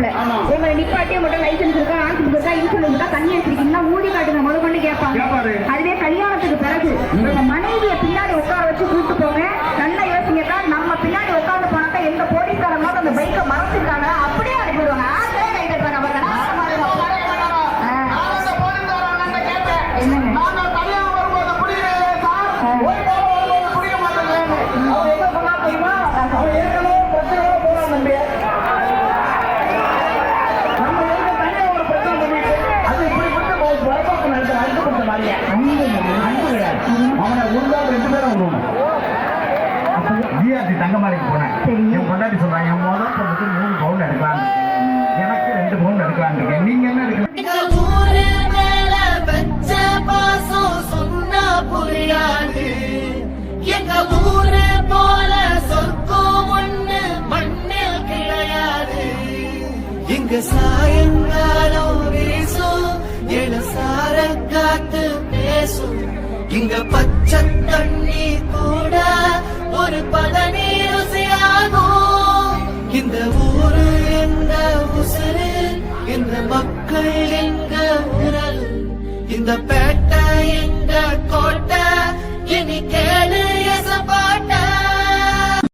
உங்களை நிப்பாட்டி உங்கள்கிட்ட லைசன்ஸ் இருக்கா ஆன்சர் இருக்கா இன்சூரன்ஸ் இருக்கா தண்ணி வச்சிருக்கீங்கன்னா ஊதி காட்டுங்க முத கொண்டு கேட்பாங்க. அதுவே கல்யாணத்துக்கு பிறகு. உங்க மனைவியை பின்னாடி கொடுத்த மாதிரியே. அன்பு கிடையாது. அவனை நாள் ரெண்டு பேரும் விடுவோம். ஜிஆர்டி தங்கமாரிக்கு போனேன். என் பொண்டாட்டி சொல்றாங்க என் முதல் பொண்ணுக்கு மூணு பவுன் எடுக்கலாம் எனக்கு ரெண்டு பவுன் எடுக்கலாம் இருக்கேன் நீங்க என்ன எடுக்கலாம் எங்க பேசும். இங்க பச்சை தண்ணி கூட ஒரு பதனி ருசியாகும் இந்த ஊரு எங்க உசுறு இந்த மக்கள் எங்க உரல் இந்த பே